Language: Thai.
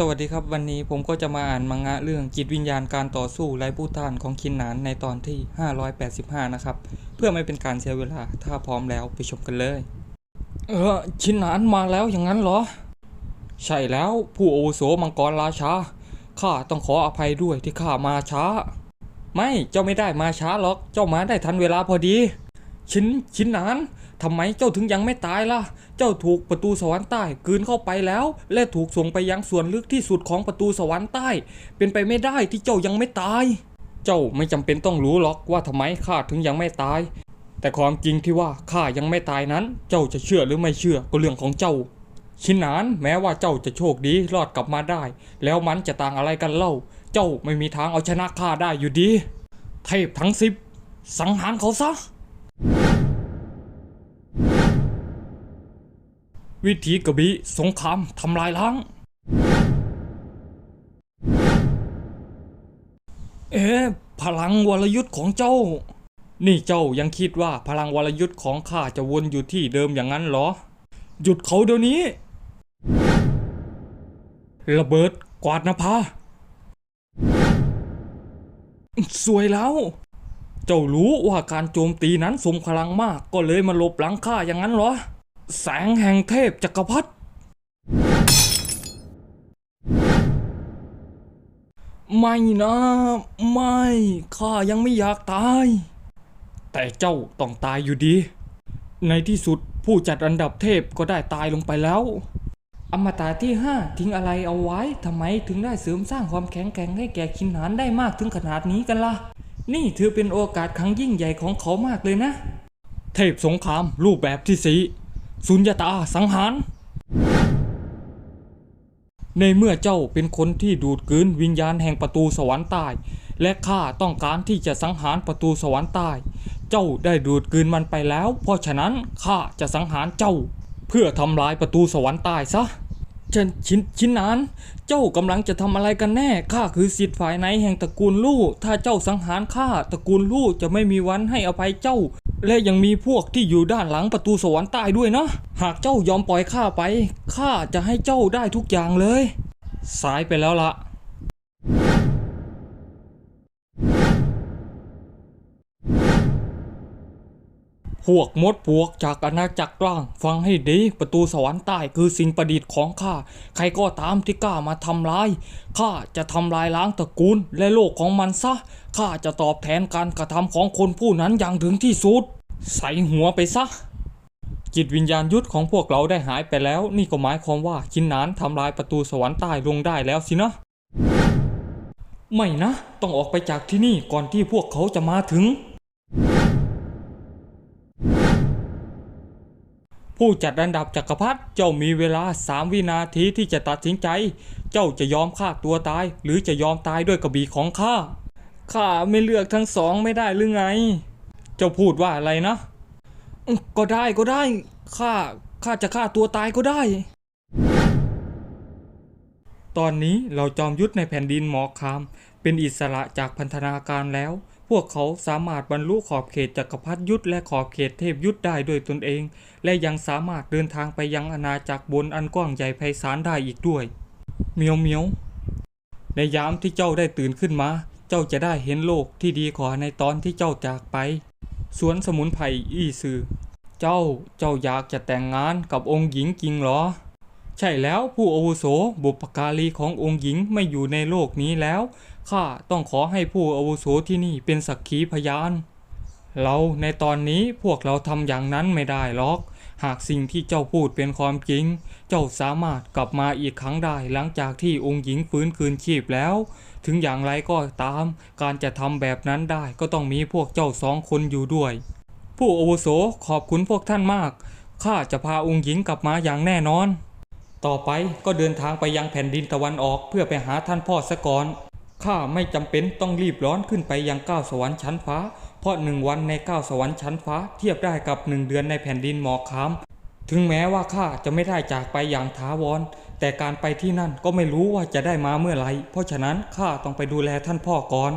สวัสดีครับวันนี้ผมก็จะมาอ่านมังงะเรื่องจิตวิญญาณการต่อสู้ไร้ผู้ต้านของคินหนานในตอนที่ 585 นะครับ เพื่อไม่เป็นการเสียเวลาถ้าพร้อมแล้วไปชมกันเลย เออชินหนานมาแล้วอย่างนั้นเหรอ ใช่แล้วผู้โอโสมังกรราชาข้าต้องขออภัยด้วยที่ข้ามาช้า ไม่เจ้าไม่ได้มาช้าหรอกเจ้ามาได้ทันเวลาพอดี ชินชินนานทำไมเจ้าถึงยังไม่ตายล่ะ เจ้าถูกประตูสวรรค์ใต้กืนเข้าไปแล้ว และถูกส่งไปยังส่วนลึกที่สุดของประตูสวรรค์ใต้ เป็นไปไม่ได้ที่เจ้ายังไม่ตาย เจ้าไม่จำเป็นต้องรู้หรอกว่าทำไมข้าถึงยังไม่ตาย แต่ความจริงที่ว่าข้ายังไม่ตายนั้น เจ้าจะเชื่อหรือไม่เชื่อก็เรื่องของเจ้า ชินนานแม้ว่าเจ้าจะโชคดีรอดกลับมาได้ แล้วมันจะต่างอะไรกันเล่า เจ้าไม่มีทางเอาชนะข้าได้อยู่ดี เทพทั้งสิบสังหารเขาซะ วิธีกระบี่สงครามทำลายล้าง เอ๊ะพลังวรยุทธ์ของเจ้า นี่เจ้ายังคิดว่าพลังวรยุทธ์ของข้าจะวนอยู่ที่เดิมอย่างนั้นเหรอ หยุดเขาเดี๋ยวนี้ ระเบิดกวาดนภาสวยแล้ว เจ้ารู้ว่าการโจมตีนั้นทรงพลังมากก็เลยมาหลบหลังข้าอย่างนั้นเหรอ แสงแห่งเทพจักรพรรดิไม่นะ ไม่ข้ายังไม่อยากตาย แต่เจ้าต้องตายอยู่ดี ในที่สุดผู้จัดอันดับเทพก็ได้ตายลงไปแล้ว อมตะที่ 5 ทิ้งอะไรเอาไว้ทำไมถึงได้เสริมสร้างความแข็งแกร่งให้แก่คินหานได้มากถึงขนาดนี้กันล่ะ นี่ถือเป็นโอกาสครั้งยิ่งใหญ่ของเขามากเลยนะ เทพสงครามรูปแบบที่สี่ สุญญตาสังหาร ในเมื่อเจ้าเป็นคนที่ดูดกืนวิญญาณแห่งประตูสวรรค์ใต้ และข้าต้องการที่จะสังหารประตูสวรรค์ใต้ เจ้าได้ดูดกืนมันไปแล้ว เพราะฉะนั้นข้าจะสังหารเจ้า เพื่อทำลายประตูสวรรค์ใต้ซะชินชินชินนานเจ้ากำลังจะทำอะไรกันแน่ข้าคือสิทธิ์ฝ่ายในแห่งตระกูลลู่ถ้าเจ้าสังหารข้าตระกูลลู่จะไม่มีวันให้อภัยเจ้า และยังมีพวกที่อยู่ด้านหลังประตูสวรรค์ใต้ด้วยนะ หากเจ้ายอมปล่อยข้าไป ข้าจะให้เจ้าได้ทุกอย่างเลย สายไปแล้วละ พวกมดปวกจากอาณาจักรกลาง ฟังให้ดีประตูสวรรค์ใต้คือสิ่งประดิษฐ์ของข้า ใครก็ตามที่กล้ามาทำลายข้าจะทำลายล้างตระกูลและโลกของมันซะข้าจะตอบแทนการกระทำของคนผู้นั้นอย่างถึงที่สุด ใส่หัวไปซะ จิตวิญญาณยุทธของพวกเราได้หายไปแล้ว นี่ก็หมายความว่าชินนานทำลายประตูสวรรค์ใต้ลงได้แล้วสินะ ไม่นะ ต้องออกไปจากที่นี่ก่อนที่พวกเขาจะมาถึง ผู้จัดอันดับจักรพรรดิเจ้ามีเวลาสามวินาทีที่จะตัดสินใจ เจ้าจะยอมฆ่าตัวตาย หรือจะยอมตายด้วยกระบี่ของข้า ข้าไม่เลือกทั้งสองไม่ได้หรือไง เจ้าพูดว่าอะไรนะ ก็ได้ก็ได้ ข้า ข้าจะฆ่าตัวตายก็ได้ ตอนนี้เราจอมยุทธในแผ่นดินหมอกคาม เป็นอิสระจากพันธนาการแล้ว พวกเขาสามารถบรรลุขอบเขตจักรพรรดิยุทธและขอบเขตเทพยุทธได้ด้วยตนเอง และยังสามารถเดินทางไปยังอาณาจักรบนอันกว้างใหญ่ไพศาลได้อีกด้วย เมียวเมียว ในยามที่เจ้าได้ตื่นขึ้นมา เจ้าจะได้เห็นโลกที่ดีกว่าในตอนที่เจ้าจากไป สวนสมุนไพรอี้ซือ เจ้า เจ้าอยากจะแต่งงานกับองค์หญิงจริงหรอ ใช่แล้วผู้อาวุโสบุปการีขององค์หญิงไม่อยู่ในโลกนี้แล้ว ข้าต้องขอให้ผู้อาวุโสที่นี่เป็นสักขีพยาน เราในตอนนี้พวกเราทำอย่างนั้นไม่ได้หรอก หากสิ่งที่เจ้าพูดเป็นความจริง เจ้าสามารถกลับมาอีกครั้งได้หลังจากที่องค์หญิงฟื้นคืนชีพแล้ว ถึงอย่างไรก็ตาม การจะทำแบบนั้นได้ก็ต้องมีพวกเจ้าสองคนอยู่ด้วย ผู้อาวุโสขอบคุณพวกท่านมากข้าจะพาองค์หญิงกลับมาอย่างแน่นอน ต่อไปก็เดินทางไปยังแผ่นดินตะวันออกเพื่อไปหาท่านพ่อซะก่อน ข้าไม่จำเป็นต้องรีบร้อนขึ้นไปยังก้าวสวรรค์ชั้นฟ้า เพราะหนึ่งวันในก้าวสวรรค์ชั้นฟ้า เทียบได้กับหนึ่งเดือนในแผ่นดินหมอกคามถึงแม้ว่าข้าจะไม่ได้จากไปอย่างถาวร แต่การไปที่นั่นก็ไม่รู้ว่าจะได้มาเมื่อไหร่เพราะฉะนั้นข้าต้องไปดูแลท่านพ่อก่อน